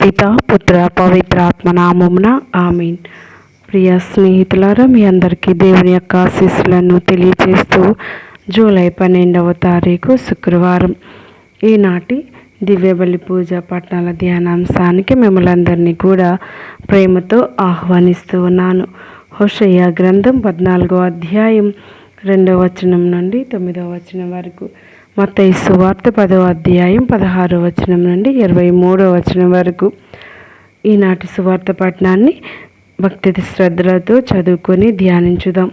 పిత పుత్ర పవిత్రాత్మ నామమున ఆమీన్. ప్రియ స్నేహితులారా మీ అందరికీ దేవుని యొక్క ఆశీస్సులను తెలియజేస్తూ జూలై పన్నెండవ తారీఖు శుక్రవారం ఈనాటి దివ్యబలి పూజ పట్టణాల ధ్యానాంశానికి మిమ్మల్ని అందరినీ కూడా ప్రేమతో ఆహ్వానిస్తూ ఉన్నాను. హుషయ్య గ్రంథం పద్నాలుగో అధ్యాయం రెండవ వచనం నుండి తొమ్మిదవ వచనం వరకు. మత్తయి సువార్త పదవ అధ్యాయం పదహారో వచనం నుండి ఇరవై మూడో వచనం వరకు. ఈనాటి సువార్త పట్టణాన్ని భక్తి శ్రద్ధలతో చదువుకొని ధ్యానించుదాం.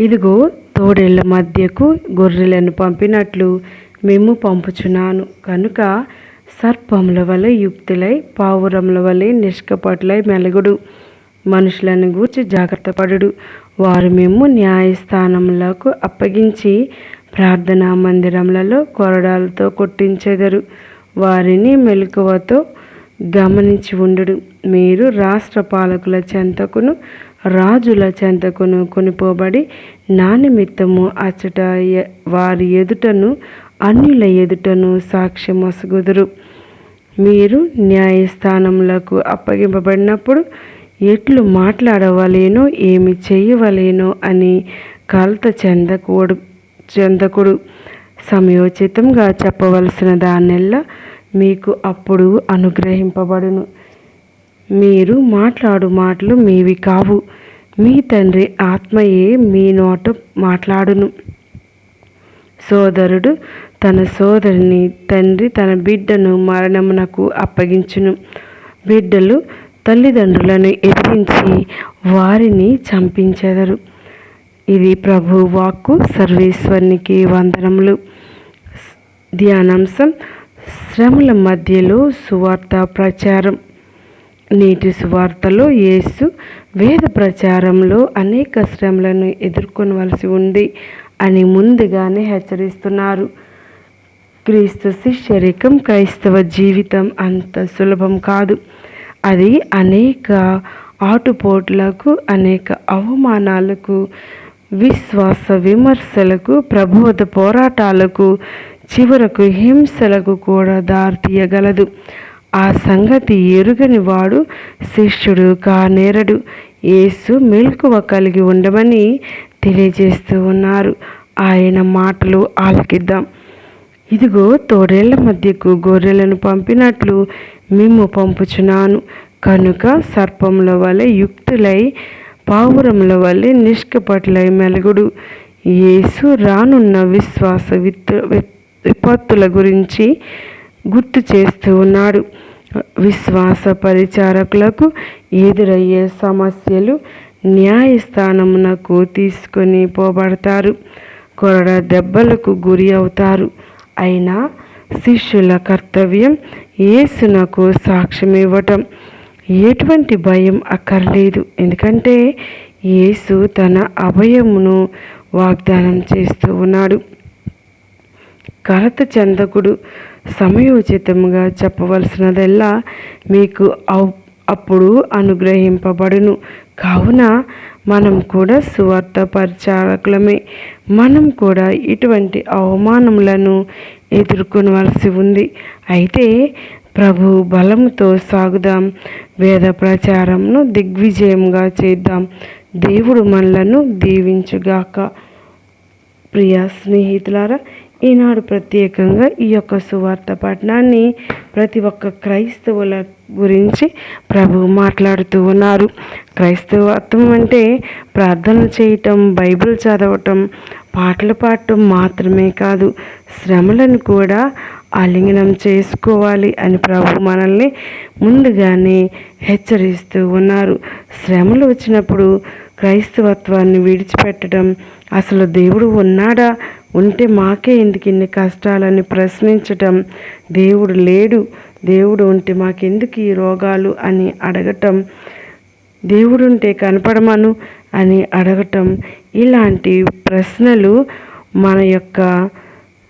ఇదిగో తోడేళ్ళ మధ్యకు గొర్రెలను పంపినట్లు మేము పంపుచున్నాను. కనుక సర్పముల వలె యుక్తులై పావురముల వలె నిష్కపటులై మెలగుడు. మనుషులను గూర్చి జాగ్రత్త పడుడు. వారు మేము న్యాయస్థానములకు అప్పగించి ప్రార్థనా మందిరములలో కొరడాలతో కొట్టించెదరు. వారిని మెలకువతో గమనించి ఉండడు. మీరు రాష్ట్ర పాలకుల చెంతకును రాజుల చెంతకును కొనిపోబడి నా నిమిత్తము అచ్చట వారి ఎదుటను అన్యుల ఎదుటను సాక్ష్యం వసగుదురు మీరు న్యాయస్థానములకు అప్పగింపబడినప్పుడు ఎట్లు మాట్లాడవలేనో ఏమి చేయవలేనో అని కలత చెందకూడదు చందకుడు సమయోచితంగా చెప్పవలసిన దానిల్లా మీకు అప్పుడు అనుగ్రహింపబడును. మీరు మాట్లాడు మాటలు మీవి కావు. మీ తండ్రి ఆత్మయే మీ నోట మాట్లాడును. సోదరుడు తన సోదరిని తండ్రి తన బిడ్డను మరణమునకు అప్పగించును. బిడ్డలు తల్లిదండ్రులను ఎదిరించి వారిని చంపించెదరు. ఇది ప్రభు వాక్కు సర్వేశ్వరునికి వందనములు. ధ్యానాంశం శ్రమల మధ్యలో సువార్త ప్రచారం. నీటి సువార్తలో యేసు వేద ప్రచారంలో అనేక శ్రమలను ఎదుర్కొనవలసి ఉంది అని ముందుగానే హెచ్చరిస్తున్నారు. క్రీస్తు శిష్యరికం క్రైస్తవ జీవితం అంత సులభం కాదు. అది అనేక ఆటుపోట్లకు అనేక అవమానాలకు విశ్వాస విమర్శలకు ప్రబోధ పోరాటాలకు చివరకు హింసలకు కూడా దారితీయగలదు. ఆ సంగతి ఎరుగని వాడు శిష్యుడు కానేరడు. యేసు మెలకువ కలిగి ఉండమని తెలియజేస్తూ ఉన్నారు. ఆయన మాటలు ఆలకిద్దాం. ఇదిగో తోడేళ్ళ మధ్యకు గొర్రెలను పంపినట్లు మేము పంపుచున్నాను. కనుక సర్పముల వలె యుక్తులై పావురముల వల్లే నిష్కపట్లై మెలగుడు. యేసు రానున్న విశ్వాస విత్ విపత్తుల గురించి గుర్తు చేస్తూ ఉన్నాడు. విశ్వాస పరిచారకులకు ఎదురయ్యే సమస్యలు న్యాయస్థానమునకు తీసుకొని పోబడతారు. కొరడ దెబ్బలకు గురి అవుతారు. అయినా శిష్యుల కర్తవ్యం యేసునకు సాక్ష్యం ఇవ్వటం ఎటువంటి భయం అక్కర్లేదు. ఎందుకంటే యేసు తన అభయమును వాగ్దానం చేస్తూ ఉన్నాడు. కలత చందకుడు సమయోచితంగా చెప్పవలసినదల్లా మీకు అప్పుడు అనుగ్రహింపబడును. కావున మనం కూడా సువార్త పరిచారకులమే మనం కూడా ఇటువంటి అవమానములను ఎదుర్కొనవలసి ఉంది. అయితే ప్రభు బలంతో సాగుదాం. వేద ప్రచారంను దిగ్విజయంగా చేద్దాం. దేవుడు మనలను దీవించుగాక. ప్రియ స్నేహితులారా ఈనాడు ప్రత్యేకంగా ఈ యొక్క సువార్త పట్టణాన్ని ప్రతి ఒక్క క్రైస్తవుల గురించి ప్రభు మాట్లాడుతూ ఉన్నారు. క్రైస్తవత్వం అంటే ప్రార్థనలు చేయటం బైబిల్ చదవటం పాటలు పాడటం మాత్రమే కాదు శ్రమలను కూడా ఆలింగనం చేసుకోవాలి అని ప్రభు మనల్ని ముందుగానే హెచ్చరిస్తూ ఉన్నారు. శ్రమలు వచ్చినప్పుడు క్రైస్తవత్వాన్ని విడిచిపెట్టడం అసలు దేవుడు ఉన్నాడా? ఉంటే మాకే ఎందుకు ఇన్ని కష్టాలని ప్రశ్నించటం? దేవుడు లేడు. దేవుడు ఉంటే మాకెందుకు ఈ రోగాలు అని అడగటం? దేవుడుంటే కనపడమను అని అడగటం? ఇలాంటి ప్రశ్నలు మన యొక్క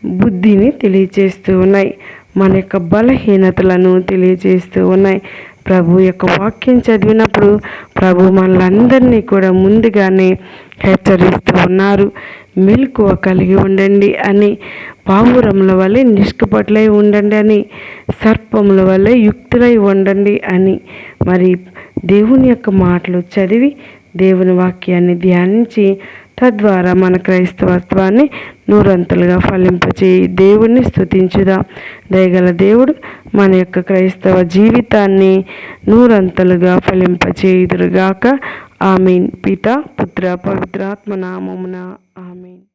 బుద్ధిని తెలియజేస్తూ ఉన్నాయి. మన యొక్క బలహీనతలను తెలియజేస్తూ ఉన్నాయి. ప్రభు యొక్క వాక్యం చదివినప్పుడు ప్రభు మనలందరినీ కూడా ముందుగానే హెచ్చరిస్తూ ఉన్నారు. మెలకువ కలిగి ఉండండి అని పావురముల వలె నిష్కపట్లై ఉండండి అని సర్పముల వలె యుక్తులై ఉండండి అని మరి దేవుని యొక్క మాటలు చదివి దేవుని వాక్యాన్ని ధ్యానించి తద్వారా మన క్రైస్తవత్వాన్ని నూరంతలుగా ఫలింపచేయి. దేవుణ్ణి స్థుతించుదా దయగల దేవుడు మన యొక్క క్రైస్తవ జీవితాన్ని నూరంతలుగా ఫలింపచేయుదురుగాక. ఆమెన్. పిత పుత్ర పవిత్రాత్మ నామమున ఆమెన్.